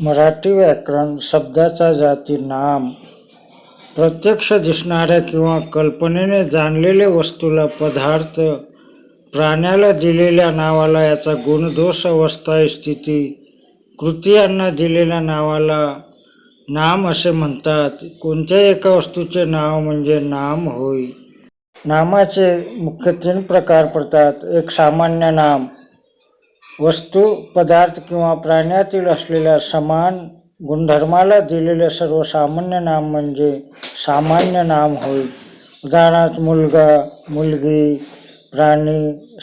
मराठी व्याकरण शब्दाचा जाती नाम. प्रत्यक्ष दिसणाऱ्या किंवा कल्पनेने जाणलेल्या वस्तूला पदार्थ प्राण्याला दिलेल्या नावाला याचा गुणदोष अवस्था स्थिती कृतीयांना दिलेल्या नावाला नाम असे म्हणतात. कोणत्याही एका वस्तूचे नाव म्हणजे नाम होय. नामाचे मुख्य तीन प्रकार पडतात. एक सामान्य नाम वस्तू पदार्थ किंवा प्राण्यातील असलेल्या समान गुणधर्माला दिलेले सर्वसामान्य नाम म्हणजे सामान्य नाम होय. उदाहरणार्थ मुलगा मुलगी प्राणी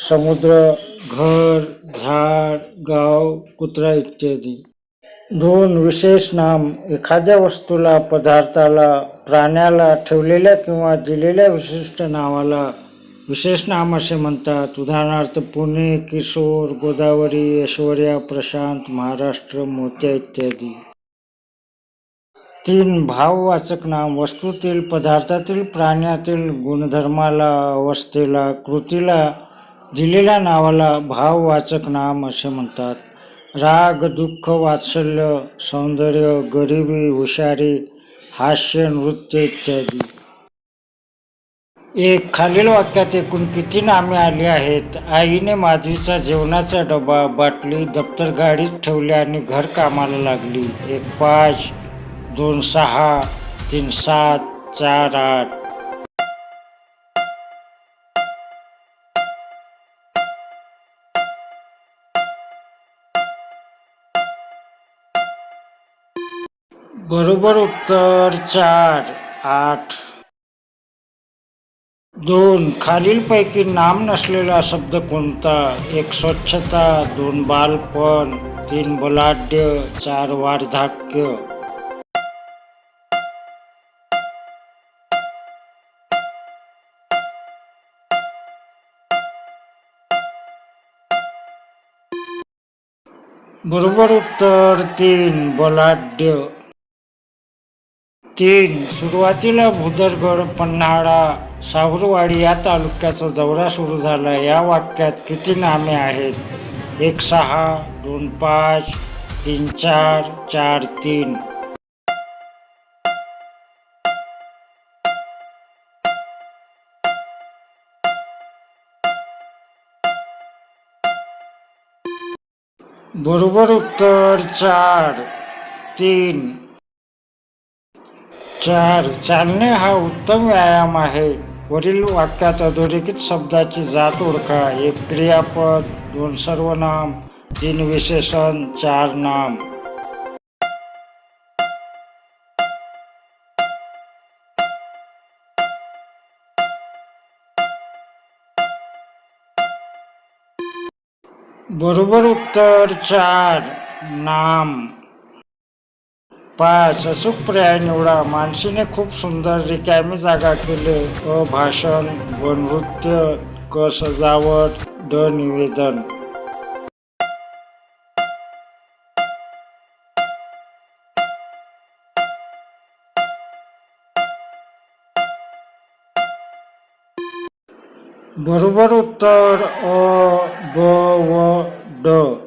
समुद्र घर झाड गाव कुत्रा इत्यादी. दोन विशेष नाम एखाद्या वस्तूला पदार्थाला प्राण्याला ठेवलेल्या किंवा दिलेल्या विशिष्ट नावाला विशेष नाम असे म्हणतात. उदाहरणार्थ पुणे किशोर गोदावरी ऐश्वर्या प्रशांत महाराष्ट्र मोत्या इत्यादी. तीन भाववाचक नाम. वस्तूतील पदार्थातील प्राण्यातील गुणधर्माला अवस्थेला कृतीला दिलेल्या नावाला भाववाचक नाम असे म्हणतात. राग दुःख वात्सल्य सौंदर्य गरिबी हुशारी हास्य नृत्य इत्यादी. एक खालील वाक्यात एकूण किती नामे आली आहेत? आईने माधवीचा जेवणाचा डबा बाटली दप्तर गाडीत ठेवली आणि घर कामाला लागली. एक पाच दोन सहा तीन सात चार आठ. बरोबर उत्तर चार आठ. दोन खालीलपैकी नाम नसलेला शब्द कोणता? एक स्वच्छता दोन बालपण तीन बलाढ्य चार वार्धाक्य. बरोबर उत्तर तीन बलाढ्य. तीन. सुरुवातीला भुदरगड पन्हाळा सावरवाडी या तालुक्याचा दौरा सुरू झाला. या वाक्यात किती नामे आहेत? एक सहा दोन पाच तीन चार चार तीन. बरोबर उत्तर चार तीन. चार चालणे हा उत्तम व्यायाम आहे. वरील वाक्यात अधोरेखित शब्दाची जात ओळखा. एक क्रियापद दोन सर्वनाम तीन विशेषण चार नाम. बरोबर उत्तर चार नाम. पाच अचूक पर्याय निवडा. मानसीने खूप सुंदर रिकामी जागा केले. अ भाषण व नृत्य क सजावट ड निवेदन. बरोबर उत्तर अ ब व ड.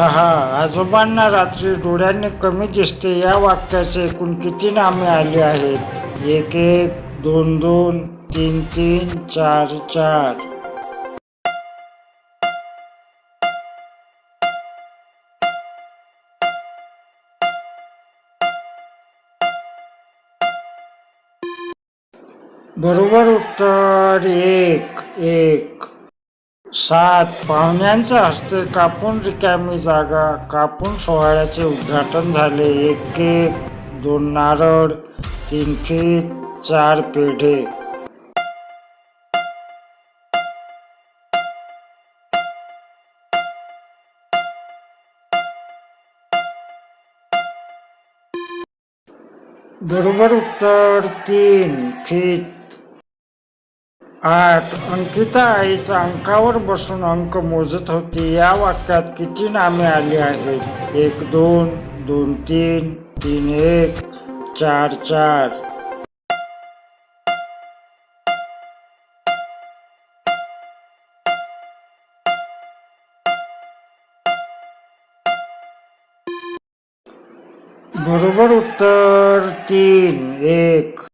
सहा आजोबांना रात्री डोळ्यांनी कमी दिसते. या वाक्याचे एकूण किती नामे आली आहेत? एक एक दोन दोन तीन तीन चार चार. बरोबर उत्तर एक एक. सात पाहुण्यांचा हस्ते कापून रिकामी जागा कापून सोहळ्याचे उद्घाटन झाले. एक केक दोन नारळ तीन फीत चार पेढे. बरोबर उत्तर तीन फीत आठ अंकिता आईचा अंकावर बसून अंक मोजत होती. या वाक्यात किती नामे आली आहेत? एक दोन दोन तीन तीन एक चार चार. बरोबर उत्तर तीन एक.